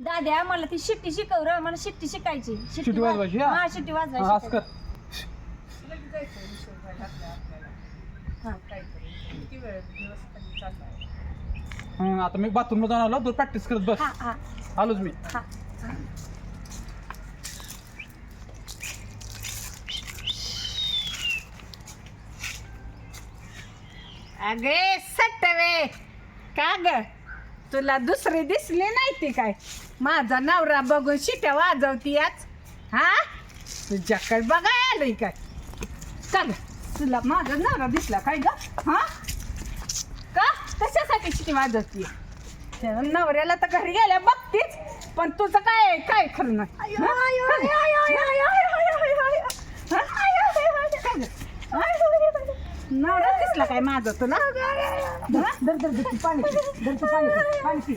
दाद्या मला ती शिट्टी शिकव र मला शिट्टी शिकायची. शिट्टी वाजवायची, हा? हा शिट्टी हा, वाजवायची असं कर. हं, आता मी बाथरूमला जाऊन आलो तू प्रॅक्टिस करत बस. हा हा. आलोच मी. हा. अगे सटवे. का ग? तुला दुसरी दिसली नाही ती काय? माझा नवरा बघून शिट्या वाजवती आज. हा? तुझ्याकडे बघाय आलोय काय? ग तुला माझा नवरा दिसला काय ग? हा? का? कशासाठी शिटी वाजवती? नवऱ्याला तर घरी गेल्या बघतीच पण तुझं काय काय खरं नाही हं? नवरा दिसला काय माझा तुला? दर दर दर पाणी. दर तू पाणी?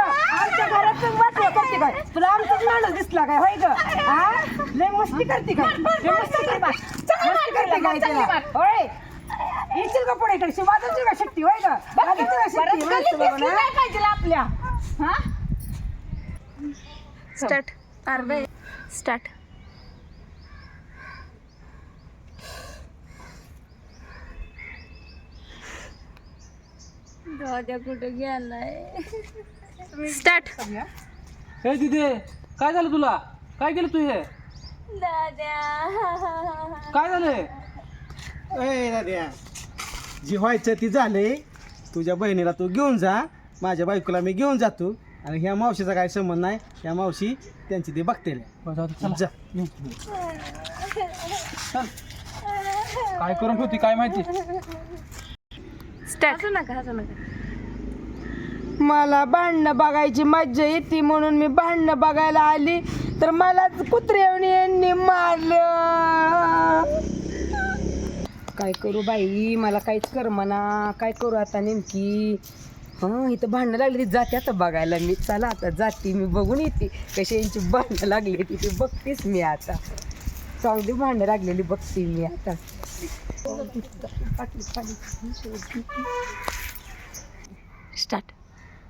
आमच्या घरात तू वाटलं करते काय तुला आमचाच माणूस दिसला काय? होय ग? हा लय मस्ती करते काय लय मस्ती करते मस्ती करते काय तिला? होय? येशील का पुढे इकडे? वाजवशील का शक्ती? होय ग? पाहिजे आपल्या. हा? स्टार्ट स्टार्ट कुठे गेलाय? स्टार्ट हे दिदे काय झालं तुला? काय केलं तू हे? दाद्या काय झालंय ए दाद्या जी व्हायचं ती झालंय. तुझ्या बहिणीला तू घेऊन जा. माझ्या बायकोला मी घेऊन जातो. आणि ह्या मावशीचा काय संबंध नाही. ह्या मावशी त्यांची ते. जा. चल. काय करून ठेवती काय माहिती? स्टार्ट हसू नका हसू नका. मला भांडणं बघायची मज्जा येते म्हणून मी भांडणं बघायला आली. तर मला कुत्र्यावणी मारलं. काय करू बाई? मला काहीच कर म्हणा काय करू आता नेमकी? हं इथं भांडणं लागली ती जाते आता बघायला मी. चला आता जाते मी बघून येते कशी यांची भांडणं लागली ती. ते बघतेच मी आता. चांगली भांडणं लागलेली बघते मी आता. स्टार्ट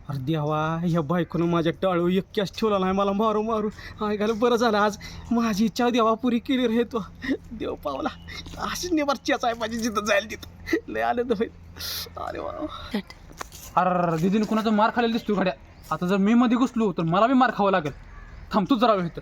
अरे देवा ह्या बायकोनं माझ्या टाळू एकट्याच ठेवला नाही मला मारू मारू. ऐकायला बरं झालं आज. माझी इच्छा देवा पुरी केली रे तो. देव पावला. अशीच नेबार चेच आहे माझी जिथं जाईल तिथं. लय आले तर अरे वा. अरे दिदीने कुणाचा मार खायला दिसतो गाड्या. आता जर मी मध्ये घुसलो तर मला बी मार खावा लागेल. थांबतो जरा वेळ इथं.